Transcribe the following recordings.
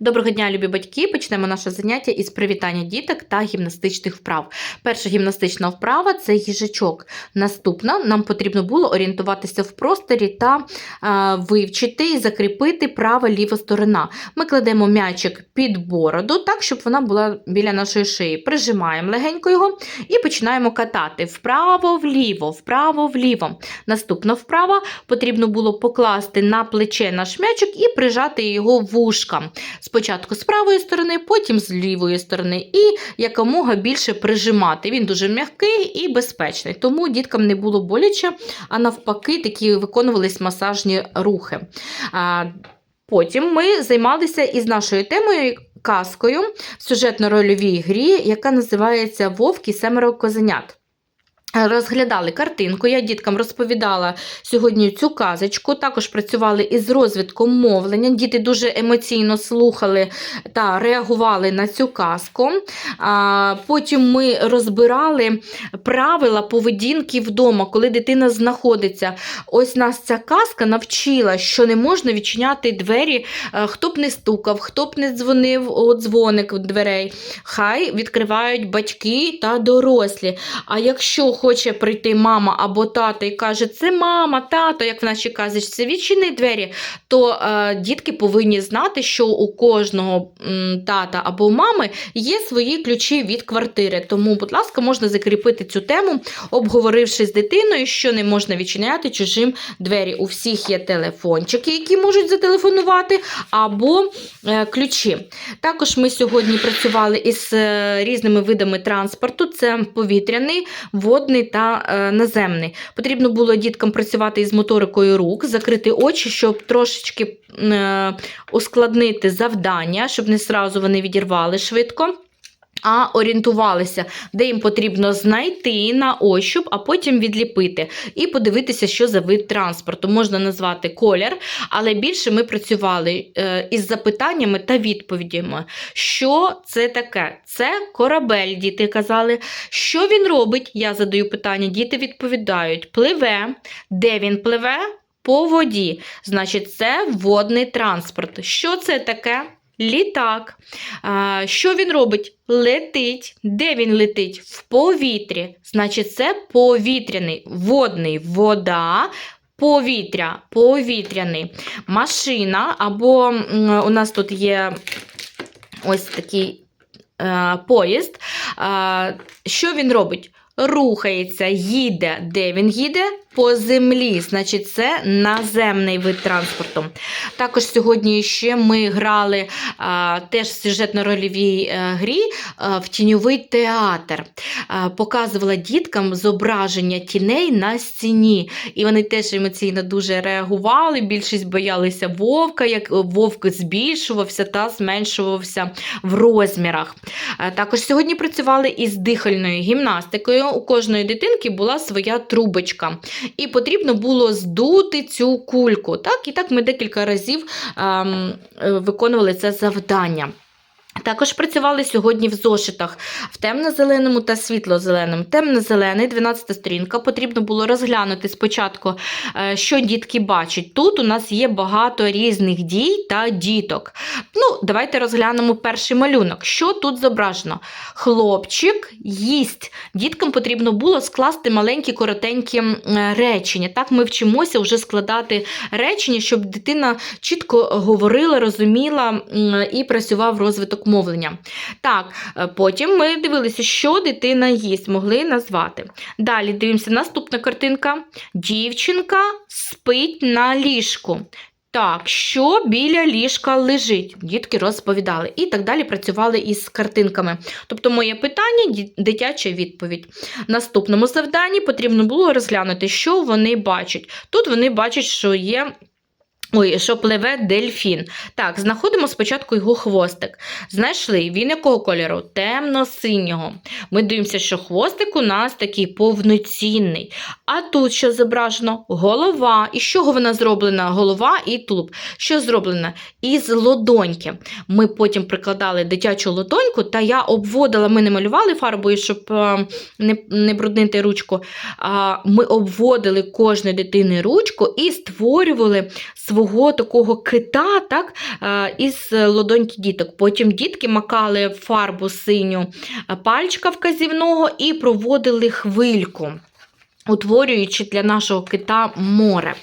Доброго дня, любі батьки! Почнемо наше заняття із привітання діток та гімнастичних вправ. Перша гімнастична вправа це їжачок. Наступна нам потрібно було орієнтуватися в просторі та е, вивчити і закріпити права ліва сторона. Ми кладемо м'ячик під бороду, так, щоб вона була біля нашої шиї. Прижимаємо легенько його і починаємо катати вправо-вліво, вправо-вліво. Наступна вправа потрібно було покласти на плече наш м'ячик і прижати його вушкам. Спочатку з правої сторони, потім з лівої сторони, і якомога більше прижимати. Він дуже м'який і безпечний, тому діткам не було боляче, а навпаки, такі виконувались масажні рухи. Потім ми займалися із нашою темою. Казкою в сюжетно-рольовій грі, яка називається Вовк і семеро козенят. Розглядали картинку, я діткам розповідала сьогодні цю казочку. Також працювали із розвитком мовлення. Діти дуже емоційно слухали та реагували на цю казку. Потім ми розбирали правила поведінки вдома, коли дитина знаходиться. Ось нас ця казка навчила, що не можна відчиняти двері, е, хто б не стукав, хто б не дзвонив у дзвоник дверей. Хай відкривають батьки та дорослі. А якщо хоче прийти мама або тато і каже, це мама, тато, як в нашій казочці, відчини двері, то е, дітки повинні знати, що у кожного м, тата або мами є свої ключі від квартири. Тому, будь ласка, можна закріпити цю тему, обговоривши з дитиною, що не можна відчиняти чужим двері. У всіх є телефончики, які можуть зателефонувати, або е, ключі. Також ми сьогодні працювали із е, різними видами транспорту: це повітряний, водний та е, наземний. Потрібно було діткам працювати із моторикою рук, закрити очі, щоб трошечки е, ускладнити завдання, щоб не сразу вони відірвали швидко. А орієнтувалися, де їм потрібно знайти на ощуп, а потім відліпити і подивитися, що за вид транспорту. Можна назвати колір, але більше ми працювали е, із запитаннями та відповідями. Що це таке? Це корабель, діти казали. Що він робить? Я задаю питання, діти відповідають: пливе, де він пливе? По воді. Значить, це водний транспорт. Що це таке? Літак. Що він робить? Летить. Де він летить? В повітрі. Значить, це повітряний, водний вода. Повітря, повітряний. Машина, або у нас тут є ось такий е, поїзд. Е, що він робить? Рухається, їде. Де він їде? По землі. Значить, це наземний вид транспорту. Також сьогодні ще ми грали а, теж в сюжетно-рольовій е, грі а, в тіньовий театр. А, показувала діткам зображення тіней на стіні. І вони теж емоційно дуже реагували. Більшість боялися вовка, як вовк збільшувався та зменшувався в розмірах. А, також сьогодні працювали із дихальною гімнастикою. У кожної дитинки була своя трубочка. І потрібно було здути цю кульку. Так, І так ми декілька разів ем, е, виконували це завдання. Також працювали сьогодні в зошитах в темно-зеленому та світло-зеленому. Темно-зелений, 12 сторінка. Потрібно було розглянути спочатку, е, що дітки бачать. Тут у нас є багато різних дій та діток. Ну, Давайте розглянемо перший малюнок. Що тут зображено? Хлопчик їсть. Діткам потрібно було скласти маленькі коротенькі е, речення. Так ми вчимося вже складати речення, щоб дитина чітко говорила, розуміла і працював розвиток мовлення. Так, е, потім ми дивилися, що дитина їсть, могли назвати. Далі дивимося, наступна картинка. Дівчинка спить на ліжку. Так, що біля ліжка лежить? Дітки розповідали. І так далі працювали із картинками. Тобто, моє питання дитяча відповідь. Наступному завданні потрібно було розглянути, що вони бачать. Тут вони бачать, що є. Ой, що пливе дельфін. Так, знаходимо спочатку його хвостик. Знайшли він якого кольору? Темно-синього. Ми дивимося, що хвостик у нас такий повноцінний. А тут що зображено? Голова. І з чого вона зроблена? Голова і тулуб. Що зроблено? Із лодоньки. Ми потім прикладали дитячу лодоньку, та я обводила, ми не малювали фарбою, щоб е, не, не бруднити ручку. Ми обводили кожної дитини ручку і створювали свого свого такого кита так, е, із лодоньки діток. Потім дітки макали фарбу синю е, пальчика вказівного і проводили хвильку. Утворюючи для нашого кита море.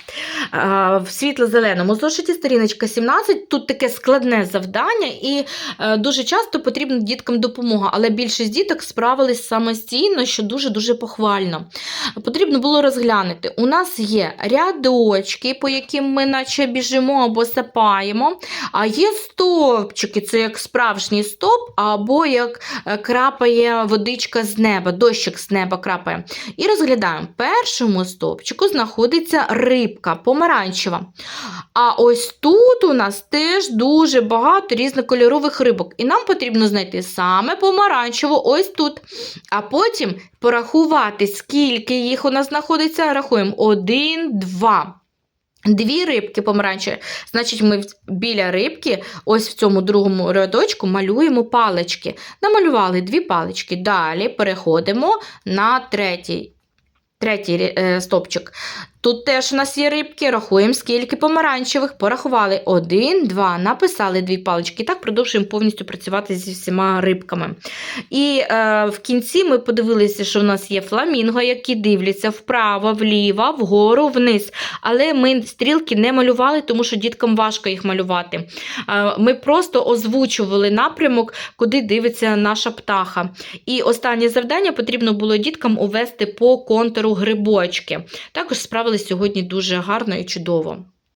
Е, В світло-зеленому зошиті сторіночка 17. Тут таке складне завдання, і е, дуже часто потрібна діткам допомога, але більшість діток справились самостійно, що дуже-дуже похвально. Потрібно було розглянути. У нас є рядочки, по яким ми наче біжимо або сапаємо, а є стовпчики, це як справжній стоп, або як е, крапає водичка з неба, дощик з неба крапає. І розглядаємо. Першому стовпчику знаходиться рибка помаранчева. А ось тут у нас теж дуже багато різнокольорових рибок. І нам потрібно знайти саме помаранчеву ось тут. А потім порахувати, скільки їх у нас знаходиться. Рахуємо: один, два. Дві рибки помаранчеві. Значить, ми біля рибки, ось в цьому другому рядочку, малюємо палички. Намалювали дві палички. Далі переходимо на третій. Третій е, стопчик. Тут теж у нас є рибки, рахуємо, скільки помаранчевих. Порахували один, два, написали дві палички. Так продовжуємо повністю працювати зі всіма рибками. І е, в кінці ми подивилися, що в нас є фламінго, які дивляться вправо, вліво, вгору, вниз. Але ми стрілки не малювали, тому що діткам важко їх малювати. Е, ми просто озвучували напрямок, куди дивиться наша птаха. І останнє завдання потрібно було діткам увести по контуру грибочки. Також сьогодні дуже гарно і чудово.